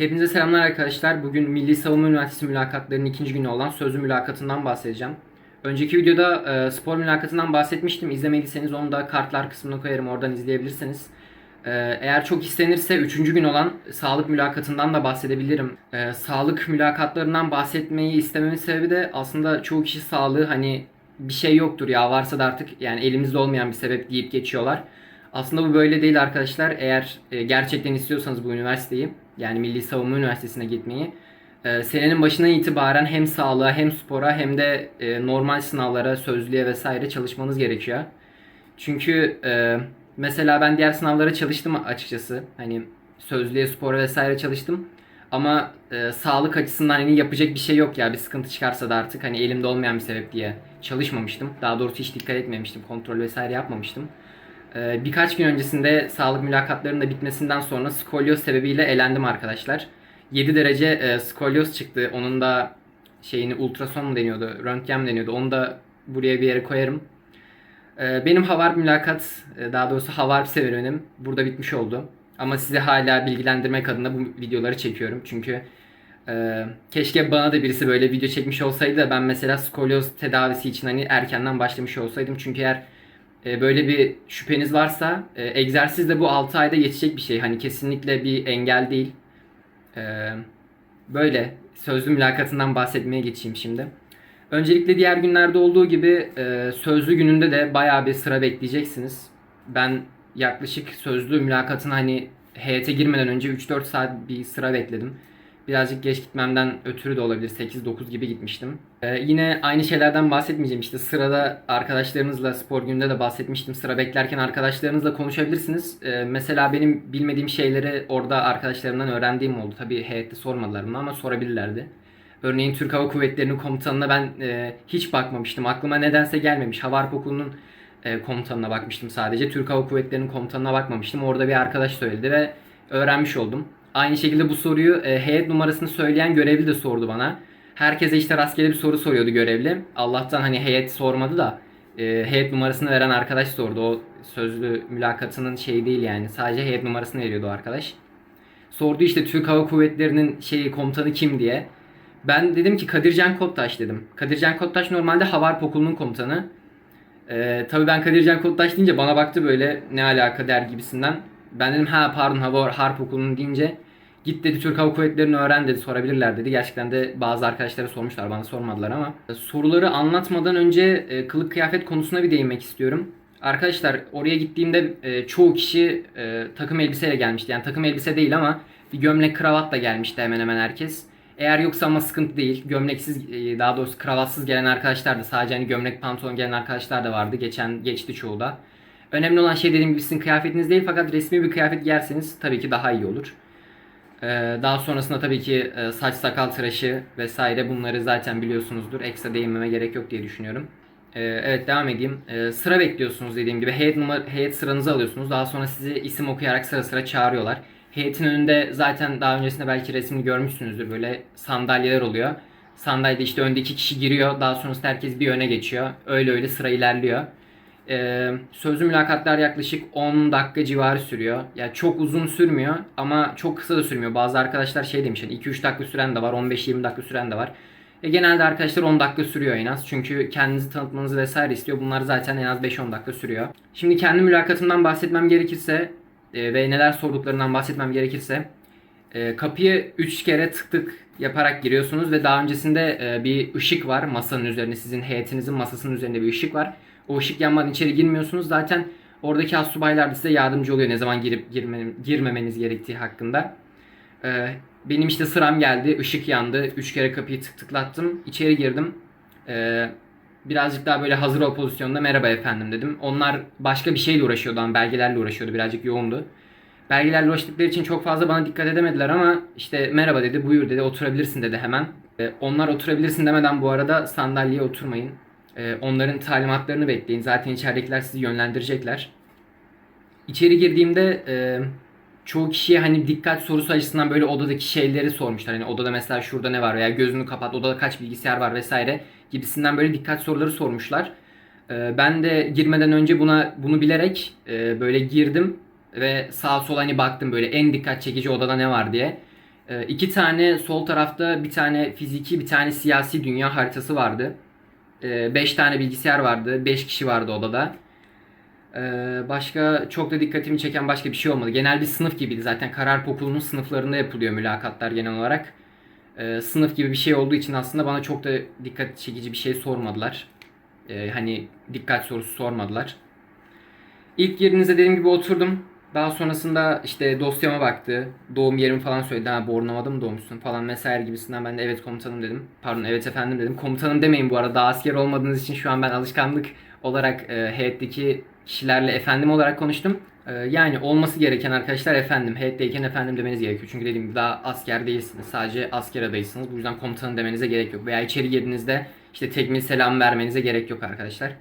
Hepinize selamlar arkadaşlar. Bugün Milli Savunma Üniversitesi mülakatlarının ikinci günü olan sözlü mülakatından bahsedeceğim. Önceki videoda e, spor mülakatından bahsetmiştim. İzlemediyseniz onu da kartlar kısmına koyarım. Oradan izleyebilirsiniz. E, eğer çok istenirse üçüncü gün olan sağlık mülakatından da bahsedebilirim. E, sağlık mülakatlarından bahsetmeyi istememin sebebi de aslında çoğu kişi sağlığı hani bir şey yoktur ya varsa da artık yani elimizde olmayan bir sebep deyip geçiyorlar. Aslında bu böyle değil arkadaşlar. Eğer e, gerçekten istiyorsanız bu üniversiteyi yani Milli Savunma Üniversitesi'ne gitmeyi e, senenin başından itibaren hem sağlığa hem spora hem de e, normal sınavlara, sözlüğe vesaire çalışmanız gerekiyor. Çünkü mesela ben diğer sınavlara çalıştım açıkçası. Hani sözlüğe, spora vesaire çalıştım. Ama e, sağlık açısından hani yapacak bir şey yok ya bir sıkıntı çıkarsa da artık hani elimde olmayan bir sebep diye çalışmamıştım. Daha doğrusu hiç dikkat etmemiştim. Kontrol vesaire yapmamıştım. Ee, birkaç gün öncesinde sağlık mülakatlarının da bitmesinden sonra skolyoz sebebiyle elendim arkadaşlar. 7 derece e, skolyoz çıktı. Onun da şeyini ultrason deniyordu, röntgen deniyordu. Onu da buraya bir yere koyarım. Ee, benim havarp mülakat, e, daha doğrusu havarp serüvenim burada bitmiş oldu. Ama size hala bilgilendirmek adına bu videoları çekiyorum. Çünkü e, keşke bana da birisi böyle video çekmiş olsaydı da ben mesela skolyoz tedavisi için hani erkenden başlamış olsaydım. Çünkü eğer e, böyle bir şüpheniz varsa e, egzersiz de bu 6 ayda geçecek bir şey. Hani kesinlikle bir engel değil. E, böyle sözlü mülakatından bahsetmeye geçeyim şimdi. Öncelikle diğer günlerde olduğu gibi sözlü gününde de bayağı bir sıra bekleyeceksiniz. Ben yaklaşık sözlü mülakatına hani heyete girmeden önce 3-4 saat bir sıra bekledim. Birazcık geç gitmemden ötürü de olabilir. 8-9 gibi gitmiştim. Ee, yine aynı şeylerden bahsetmeyeceğim. İşte sırada arkadaşlarınızla spor gününde de bahsetmiştim. Sıra beklerken arkadaşlarınızla konuşabilirsiniz. Ee, mesela benim bilmediğim şeyleri orada arkadaşlarımdan öğrendiğim oldu. Tabii heyette sormadılar bunu ama sorabilirlerdi. Örneğin Türk Hava Kuvvetleri'nin komutanına ben e, hiç bakmamıştım. Aklıma nedense gelmemiş. Hava Harp Okulu'nun e, komutanına bakmıştım sadece. Türk Hava Kuvvetleri'nin komutanına bakmamıştım. Orada bir arkadaş söyledi ve öğrenmiş oldum. Aynı şekilde bu soruyu e, heyet numarasını söyleyen görevli de sordu bana. Herkese işte rastgele bir soru soruyordu görevli. Allah'tan hani heyet sormadı da e, heyet numarasını veren arkadaş sordu. O sözlü mülakatının şeyi değil yani. Sadece heyet numarasını veriyordu arkadaş. Sordu işte Türk Hava Kuvvetleri'nin şeyi komutanı kim diye. Ben dedim ki Kadircan Kottaş dedim. Kadircan Kottaş normalde Havarp Okulu'nun komutanı. Ee, tabii ben Kadircan Kottaş deyince bana baktı böyle ne alaka der gibisinden. Ben dedim ha pardon Hava Harp Okulu'nun deyince git dedi Türk Hava Kuvvetleri'ni öğren dedi sorabilirler dedi. Gerçekten de bazı arkadaşlara sormuşlar bana sormadılar ama. Soruları anlatmadan önce e, kılık kıyafet konusuna bir değinmek istiyorum. Arkadaşlar oraya gittiğimde e, çoğu kişi e, takım elbiseyle gelmişti. Yani takım elbise değil ama bir gömlek kravatla gelmişti hemen hemen herkes. Eğer yoksa ama sıkıntı değil. Gömleksiz e, daha doğrusu kravatsız gelen arkadaşlar da sadece hani gömlek pantolon gelen arkadaşlar da vardı. Geçen geçti çoğu da. Önemli olan şey dediğim gibi sizin kıyafetiniz değil fakat resmi bir kıyafet giyerseniz tabii ki daha iyi olur. Ee, daha sonrasında tabii ki e, saç sakal tıraşı vesaire bunları zaten biliyorsunuzdur. Ekstra değinmeme gerek yok diye düşünüyorum. Ee, evet devam edeyim. Ee, sıra bekliyorsunuz dediğim gibi. Heyet, numara, heyet sıranızı alıyorsunuz. Daha sonra sizi isim okuyarak sıra sıra çağırıyorlar. Heyetin önünde zaten daha öncesinde belki resmini görmüşsünüzdür. Böyle sandalyeler oluyor. Sandalyede işte önde iki kişi giriyor. Daha sonrasında herkes bir öne geçiyor. Öyle öyle sıra ilerliyor. Ee, sözlü mülakatlar yaklaşık 10 dakika civarı sürüyor. Yani çok uzun sürmüyor ama çok kısa da sürmüyor. Bazı arkadaşlar şey demiş hani 2-3 dakika süren de var, 15-20 dakika süren de var. E, genelde arkadaşlar 10 dakika sürüyor en az. Çünkü kendinizi tanıtmanızı vesaire istiyor. Bunlar zaten en az 5-10 dakika sürüyor. Şimdi kendi mülakatımdan bahsetmem gerekirse e, ve neler sorduklarından bahsetmem gerekirse e, kapıyı 3 kere tık tık yaparak giriyorsunuz ve daha öncesinde e, bir ışık var masanın üzerinde sizin heyetinizin masasının üzerinde bir ışık var. O ışık yanmadan içeri girmiyorsunuz. Zaten oradaki astsubaylar da size yardımcı oluyor ne zaman girip girme, girmemeniz gerektiği hakkında. Ee, benim işte sıram geldi. ışık yandı. Üç kere kapıyı tık tıklattım. İçeri girdim. Ee, birazcık daha böyle hazır ol pozisyonda merhaba efendim dedim. Onlar başka bir şeyle uğraşıyordu ama belgelerle uğraşıyordu. Birazcık yoğundu. Belgelerle uğraştıkları için çok fazla bana dikkat edemediler ama işte merhaba dedi, buyur dedi, oturabilirsin dedi hemen. Ee, onlar oturabilirsin demeden bu arada sandalyeye oturmayın. Ee, onların talimatlarını bekleyin. Zaten içeridekiler sizi yönlendirecekler. İçeri girdiğimde e, çoğu kişiye hani dikkat sorusu açısından böyle odadaki şeyleri sormuşlar. Hani odada mesela şurada ne var veya gözünü kapat, odada kaç bilgisayar var vesaire gibisinden böyle dikkat soruları sormuşlar. Ee, ben de girmeden önce buna bunu bilerek e, böyle girdim ve sağa sola hani baktım böyle en dikkat çekici odada ne var diye. E, iki tane sol tarafta bir tane fiziki bir tane siyasi dünya haritası vardı. E, beş tane bilgisayar vardı. Beş kişi vardı odada. E, başka çok da dikkatimi çeken başka bir şey olmadı. Genel bir sınıf gibiydi. Zaten karar okulunun sınıflarında yapılıyor mülakatlar genel olarak. E, sınıf gibi bir şey olduğu için aslında bana çok da dikkat çekici bir şey sormadılar. Hani dikkat sorusu sormadılar. İlk yerinize dediğim gibi oturdum. Daha sonrasında işte dosyama baktı. Doğum yerimi falan söyledi. Ha Bornova'da mı doğmuşsun falan vesaire gibisinden ben de evet komutanım dedim. Pardon evet efendim dedim. Komutanım demeyin bu arada daha asker olmadığınız için şu an ben alışkanlık olarak e, heyetteki kişilerle efendim olarak konuştum. E, yani olması gereken arkadaşlar efendim. Heyetteyken efendim demeniz gerekiyor. Çünkü dediğim gibi daha asker değilsiniz. Sadece asker adayısınız. Bu yüzden komutanım demenize gerek yok. Veya içeri girdiğinizde işte tekmil selam vermenize gerek yok arkadaşlar.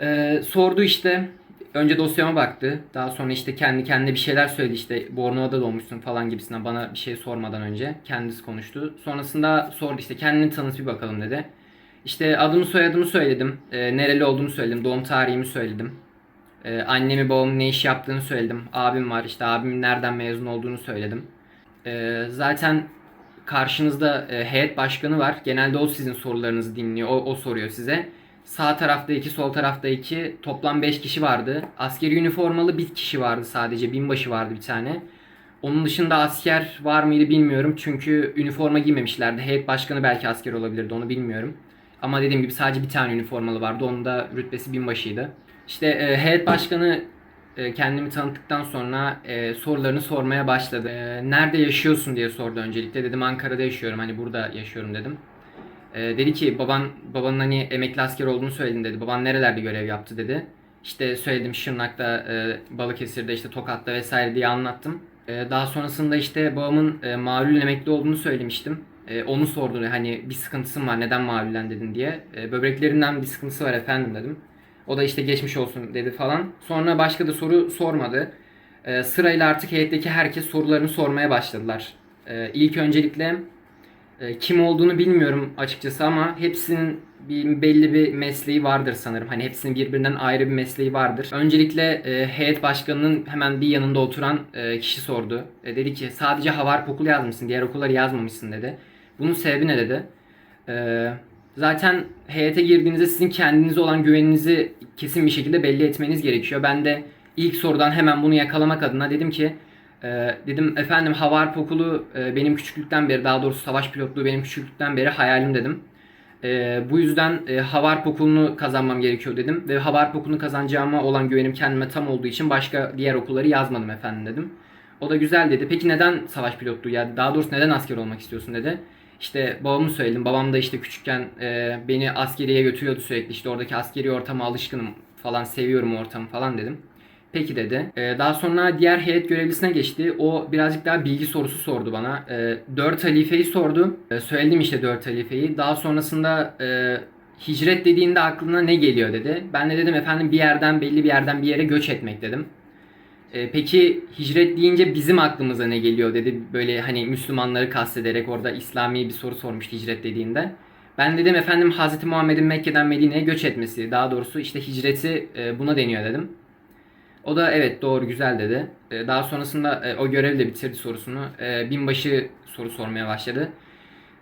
E, sordu işte önce dosyama baktı. Daha sonra işte kendi kendine bir şeyler söyledi işte Bornova'da doğmuşsun falan gibisinden bana bir şey sormadan önce kendisi konuştu. Sonrasında sordu işte kendini tanıt bir bakalım dedi. İşte adımı soyadımı söyledim. E, nereli olduğumu söyledim. Doğum tarihimi söyledim. E, annemi babamın ne iş yaptığını söyledim. Abim var işte abimin nereden mezun olduğunu söyledim. E, zaten karşınızda e, heyet başkanı var. Genelde o sizin sorularınızı dinliyor. O, o soruyor size. Sağ tarafta iki, sol tarafta iki. Toplam 5 kişi vardı. Askeri üniformalı bir kişi vardı sadece. Binbaşı vardı bir tane. Onun dışında asker var mıydı bilmiyorum. Çünkü üniforma giymemişlerdi. Heyet başkanı belki asker olabilirdi onu bilmiyorum. Ama dediğim gibi sadece bir tane üniformalı vardı. Onun da rütbesi binbaşıydı. İşte e, heyet başkanı e, kendimi tanıttıktan sonra e, sorularını sormaya başladı. E, nerede yaşıyorsun diye sordu öncelikle. Dedim Ankara'da yaşıyorum. Hani burada yaşıyorum dedim. E, dedi ki baban babanın hani emekli asker olduğunu söyledin dedi. Baban nerelerde görev yaptı dedi. İşte söyledim Şırnak'ta, e, Balıkesir'de, işte Tokat'ta vesaire diye anlattım. E, daha sonrasında işte babamın e, malul emekli olduğunu söylemiştim. E, onu sordu hani bir sıkıntısın var neden malullen dedin diye. E, böbreklerinden bir sıkıntısı var efendim dedim. O da işte geçmiş olsun dedi falan. Sonra başka da soru sormadı. E, sırayla artık heyetteki herkes sorularını sormaya başladılar. E, ilk öncelikle e, kim olduğunu bilmiyorum açıkçası ama hepsinin bir belli bir mesleği vardır sanırım. Hani hepsinin birbirinden ayrı bir mesleği vardır. Öncelikle e, heyet başkanının hemen bir yanında oturan e, kişi sordu. E, dedi ki sadece Havarp okulu yazmışsın, diğer okulları yazmamışsın dedi. Bunun sebebi ne dedi? E, zaten heyete girdiğinizde sizin kendinize olan güveninizi kesin bir şekilde belli etmeniz gerekiyor. Ben de ilk sorudan hemen bunu yakalamak adına dedim ki ee, dedim efendim Havarp okulu e, benim küçüklükten beri daha doğrusu savaş pilotluğu benim küçüklükten beri hayalim dedim. Ee, bu yüzden e, Havarp okulunu kazanmam gerekiyor dedim. Ve Havarp okulunu kazanacağıma olan güvenim kendime tam olduğu için başka diğer okulları yazmadım efendim dedim. O da güzel dedi. Peki neden savaş pilotluğu ya daha doğrusu neden asker olmak istiyorsun dedi. İşte babamı söyledim. Babam da işte küçükken e, beni askeriye götürüyordu sürekli. İşte oradaki askeri ortama alışkınım falan seviyorum ortamı falan dedim. Peki dedi. Ee, daha sonra diğer heyet görevlisine geçti. O birazcık daha bilgi sorusu sordu bana. Ee, dört halifeyi sordu. Ee, söyledim işte dört halifeyi. Daha sonrasında e, hicret dediğinde aklına ne geliyor dedi. Ben de dedim efendim bir yerden belli bir yerden bir yere göç etmek dedim. Ee, peki hicret deyince bizim aklımıza ne geliyor dedi. Böyle hani Müslümanları kastederek orada İslami bir soru sormuştu hicret dediğinde. Ben dedim efendim Hazreti Muhammed'in Mekke'den Medine'ye göç etmesi. Daha doğrusu işte hicreti e, buna deniyor dedim. O da evet doğru güzel dedi. Ee, daha sonrasında e, o görevi de bitirdi sorusunu. Ee, binbaşı soru sormaya başladı.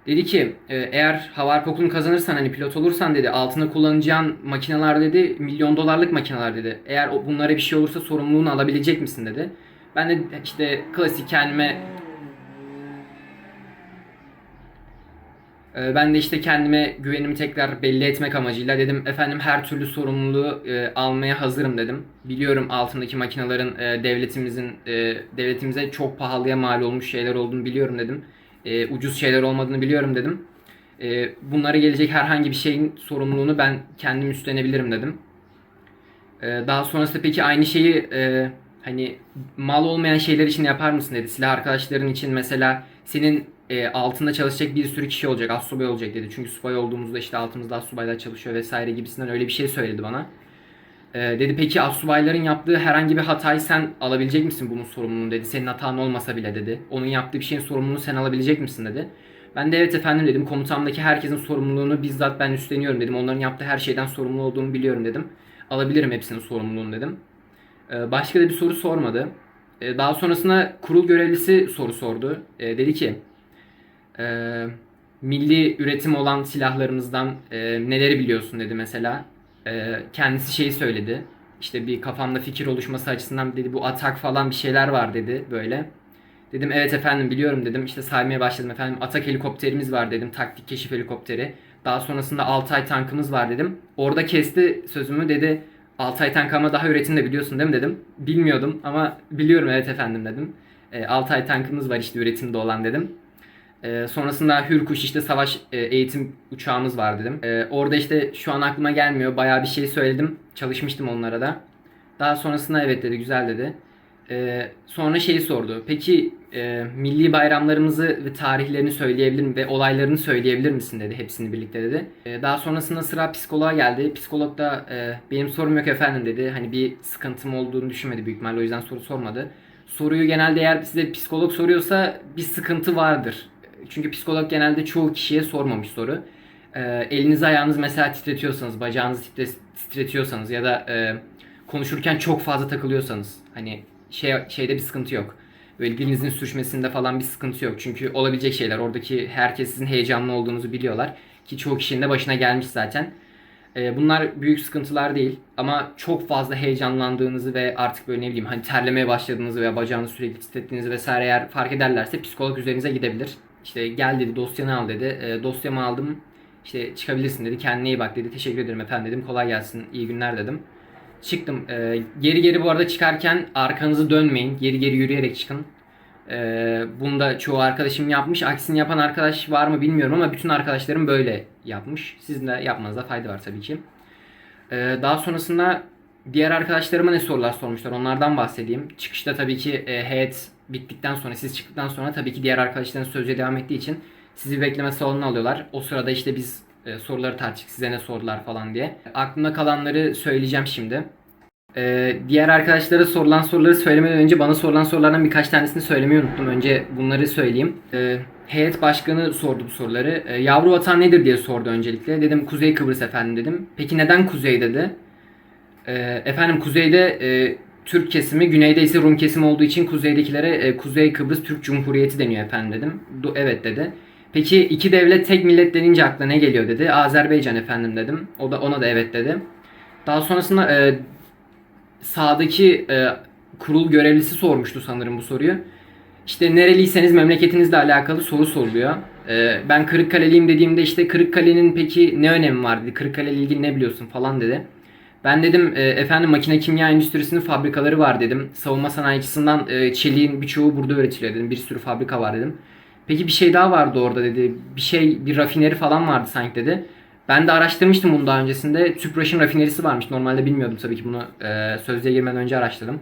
Dedi ki e, eğer hava okulunu kazanırsan hani pilot olursan dedi altında kullanacağın makineler dedi milyon dolarlık makineler dedi. Eğer bunlara bir şey olursa sorumluluğunu alabilecek misin dedi. Ben de işte klasik kendime Ben de işte kendime güvenimi tekrar belli etmek amacıyla dedim efendim her türlü sorumluluğu e, almaya hazırım dedim. Biliyorum altındaki makinelerin e, devletimizin e, devletimize çok pahalıya mal olmuş şeyler olduğunu biliyorum dedim. Ucuz şeyler olmadığını biliyorum dedim. E, bunlara gelecek herhangi bir şeyin sorumluluğunu ben kendim üstlenebilirim dedim. Daha sonrasında peki aynı şeyi hani mal olmayan şeyler için yapar mısın dedi. Silah arkadaşların için mesela senin e, altında çalışacak bir sürü kişi olacak. Assubay olacak dedi. Çünkü subay olduğumuzda işte altımızda assubaylar çalışıyor vesaire gibisinden öyle bir şey söyledi bana. E, dedi peki assubayların yaptığı herhangi bir hatayı sen alabilecek misin bunun sorumluluğunu dedi. Senin hatan olmasa bile dedi. Onun yaptığı bir şeyin sorumluluğunu sen alabilecek misin dedi. Ben de evet efendim dedim. Komutamdaki herkesin sorumluluğunu bizzat ben üstleniyorum dedim. Onların yaptığı her şeyden sorumlu olduğumu biliyorum dedim. Alabilirim hepsinin sorumluluğunu dedim. E, başka da bir soru sormadı. E, daha sonrasında kurul görevlisi soru sordu. E, dedi ki e, milli üretim olan silahlarımızdan e, neleri biliyorsun dedi mesela. E, kendisi şeyi söyledi. İşte bir kafamda fikir oluşması açısından dedi bu atak falan bir şeyler var dedi böyle. Dedim evet efendim biliyorum dedim. İşte saymaya başladım efendim. Atak helikopterimiz var dedim. Taktik keşif helikopteri. Daha sonrasında Altay tankımız var dedim. Orada kesti sözümü dedi. Altay tank ama daha üretimde biliyorsun değil mi dedim. Bilmiyordum ama biliyorum evet efendim dedim. E, Altay tankımız var işte üretimde olan dedim. E, sonrasında Hürkuş işte savaş e, eğitim uçağımız var dedim. E, orada işte şu an aklıma gelmiyor. Bayağı bir şey söyledim. Çalışmıştım onlara da. Daha sonrasında evet dedi güzel dedi. Ee, sonra şeyi sordu. Peki e, milli bayramlarımızı ve tarihlerini söyleyebilir mi ve olaylarını söyleyebilir misin dedi. Hepsini birlikte dedi. Ee, daha sonrasında sıra psikoloğa geldi. Psikolog da e, benim sorum yok efendim dedi. Hani bir sıkıntım olduğunu düşünmedi büyük ihtimalle o yüzden soru sormadı. Soruyu genelde eğer size psikolog soruyorsa bir sıkıntı vardır. Çünkü psikolog genelde çoğu kişiye sormamış soru. Ee, elinizi ayağınızı mesela titretiyorsanız, bacağınızı titre- titretiyorsanız ya da e, konuşurken çok fazla takılıyorsanız hani şey şeyde bir sıkıntı yok. Böyle dilinizin sürçmesinde falan bir sıkıntı yok. Çünkü olabilecek şeyler. Oradaki herkes sizin heyecanlı olduğunuzu biliyorlar. Ki çoğu kişinin de başına gelmiş zaten. Ee, bunlar büyük sıkıntılar değil. Ama çok fazla heyecanlandığınızı ve artık böyle ne bileyim hani terlemeye başladığınızı veya bacağınızı sürekli titrettiğinizi vesaire eğer fark ederlerse psikolog üzerinize gidebilir. İşte gel dedi dosyanı al dedi. E, dosyamı aldım. İşte çıkabilirsin dedi. Kendine iyi bak dedi. Teşekkür ederim efendim dedim. Kolay gelsin. iyi günler dedim. Çıktım. Ee, geri geri bu arada çıkarken arkanızı dönmeyin. Geri geri yürüyerek çıkın. Ee, bunu da çoğu arkadaşım yapmış. Aksini yapan arkadaş var mı bilmiyorum ama bütün arkadaşlarım böyle yapmış. Sizin de yapmanızda fayda var tabii ki. Ee, daha sonrasında diğer arkadaşlarıma ne sorular sormuşlar onlardan bahsedeyim. Çıkışta tabii ki e, heyet bittikten sonra siz çıktıktan sonra tabii ki diğer arkadaşların sözce devam ettiği için sizi bekleme salonuna alıyorlar. O sırada işte biz e, soruları tartıştık size ne sordular falan diye. Aklımda kalanları söyleyeceğim şimdi. E, diğer arkadaşlara sorulan soruları söylemeden önce bana sorulan sorulardan birkaç tanesini söylemeyi unuttum. Önce bunları söyleyeyim. E, heyet başkanı sordu bu soruları. E, yavru vatan nedir diye sordu öncelikle. Dedim Kuzey Kıbrıs efendim dedim. Peki neden Kuzey dedi. E, efendim Kuzey'de e, Türk kesimi, güneyde ise Rum kesimi olduğu için kuzeydekilere e, Kuzey Kıbrıs Türk Cumhuriyeti deniyor efendim dedim. Du- evet dedi. Peki iki devlet tek millet denince akla ne geliyor dedi. Azerbaycan efendim dedim. O da ona da evet dedi. Daha sonrasında e, sağdaki e, kurul görevlisi sormuştu sanırım bu soruyu. İşte nereliyseniz memleketinizle alakalı soru soruluyor. E, ben Kırıkkaleliyim dediğimde işte Kırıkkale'nin peki ne önemi var dedi. Kırıkkale ile ilgili ne biliyorsun falan dedi. Ben dedim e, efendim makine kimya endüstrisinin fabrikaları var dedim. Savunma sanayi açısından e, çeliğin birçoğu burada üretiliyor dedim. Bir sürü fabrika var dedim. Peki bir şey daha vardı orada dedi. Bir şey bir rafineri falan vardı sanki dedi. Ben de araştırmıştım bunu daha öncesinde. Tüpraş'ın rafinerisi varmış. Normalde bilmiyordum tabii ki bunu e, sözlüğe girmeden önce araştırdım.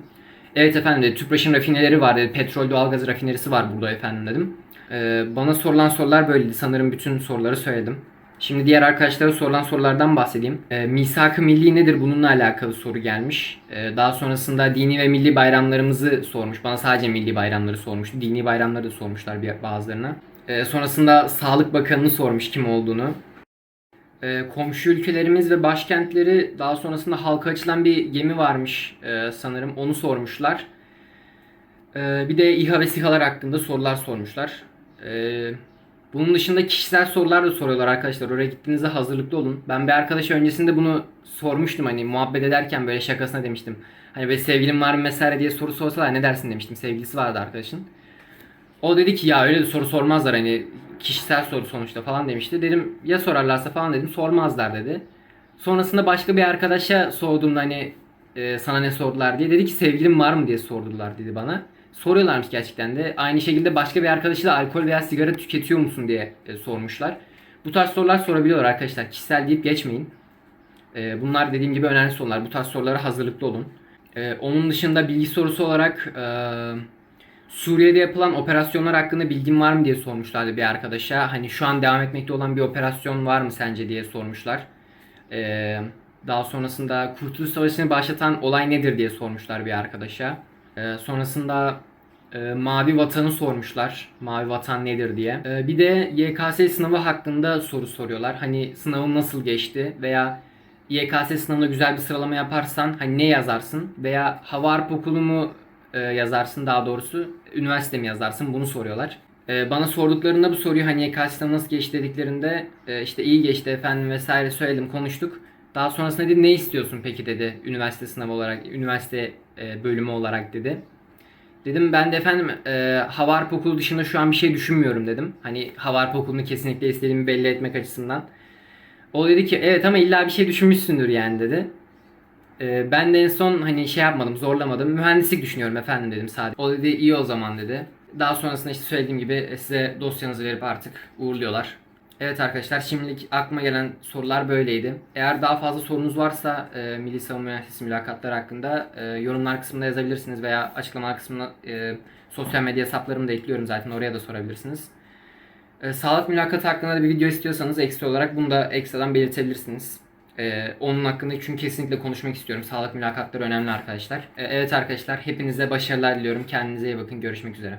Evet efendim dedi. Tüpraş'ın rafineleri var dedi. Petrol doğalgaz rafinerisi var burada efendim dedim. E, bana sorulan sorular böyleydi. Sanırım bütün soruları söyledim. Şimdi diğer arkadaşlara sorulan sorulardan bahsedeyim. E, Misak-ı milli nedir? Bununla alakalı soru gelmiş. E, daha sonrasında dini ve milli bayramlarımızı sormuş. Bana sadece milli bayramları sormuştu. Dini bayramları da sormuşlar bazılarına. E, sonrasında Sağlık Bakanı'nı sormuş kim olduğunu. E, komşu ülkelerimiz ve başkentleri daha sonrasında halka açılan bir gemi varmış e, sanırım. Onu sormuşlar. E, bir de İHA ve SİHA'lar hakkında sorular sormuşlar. E, bunun dışında kişisel sorular da soruyorlar arkadaşlar. Oraya gittiğinizde hazırlıklı olun. Ben bir arkadaşa öncesinde bunu sormuştum hani muhabbet ederken böyle şakasına demiştim. Hani böyle sevgilin var mı vesaire diye soru sorsalar ne dersin demiştim. Sevgilisi vardı arkadaşın. O dedi ki ya öyle de soru sormazlar hani kişisel soru sonuçta falan demişti. Dedim ya sorarlarsa falan dedim sormazlar dedi. Sonrasında başka bir arkadaşa sorduğumda hani e, sana ne sordular diye dedi ki sevgilin var mı diye sordular dedi bana. Soruyorlarmış gerçekten de. Aynı şekilde başka bir arkadaşı da alkol veya sigara tüketiyor musun diye e, sormuşlar. Bu tarz sorular sorabiliyorlar arkadaşlar. Kişisel deyip geçmeyin. E, bunlar dediğim gibi önemli sorular. Bu tarz sorulara hazırlıklı olun. E, onun dışında bilgi sorusu olarak e, Suriye'de yapılan operasyonlar hakkında bilgin var mı diye sormuşlardı bir arkadaşa. Hani şu an devam etmekte olan bir operasyon var mı sence diye sormuşlar. Ee, daha sonrasında Kurtuluş Savaşı'nı başlatan olay nedir diye sormuşlar bir arkadaşa. Ee, sonrasında e, Mavi Vatan'ı sormuşlar. Mavi Vatan nedir diye. Ee, bir de YKS sınavı hakkında soru soruyorlar. Hani sınavın nasıl geçti veya YKS sınavında güzel bir sıralama yaparsan hani ne yazarsın veya Hava Harp Okulu mu e, yazarsın daha doğrusu? Üniversite mi yazarsın? Bunu soruyorlar. E, bana sorduklarında bu soruyu hani YKS sınavı nasıl geçti dediklerinde e, işte iyi geçti efendim vesaire söyledim konuştuk. Daha sonrasında dedi ne istiyorsun peki dedi üniversite sınavı olarak, üniversite e, bölümü olarak dedi. Dedim ben de efendim e, hava harp okulu dışında şu an bir şey düşünmüyorum dedim. Hani hava harp okulunu kesinlikle istediğimi belli etmek açısından. O dedi ki evet ama illa bir şey düşünmüşsündür yani dedi. E, ben de en son hani şey yapmadım zorlamadım. Mühendislik düşünüyorum efendim dedim sadece. O dedi iyi o zaman dedi. Daha sonrasında işte söylediğim gibi size dosyanızı verip artık uğurluyorlar. Evet arkadaşlar şimdilik aklıma gelen sorular böyleydi. Eğer daha fazla sorunuz varsa e, Milli Savunma Üniversitesi mülakatları hakkında e, yorumlar kısmında yazabilirsiniz veya açıklamalar kısmına e, sosyal medya hesaplarımı da ekliyorum zaten oraya da sorabilirsiniz. E, sağlık mülakatı hakkında da bir video istiyorsanız ekstra olarak bunu da ekstradan belirtebilirsiniz. E, onun hakkında çünkü kesinlikle konuşmak istiyorum. Sağlık mülakatları önemli arkadaşlar. E, evet arkadaşlar hepinize başarılar diliyorum. Kendinize iyi bakın. Görüşmek üzere.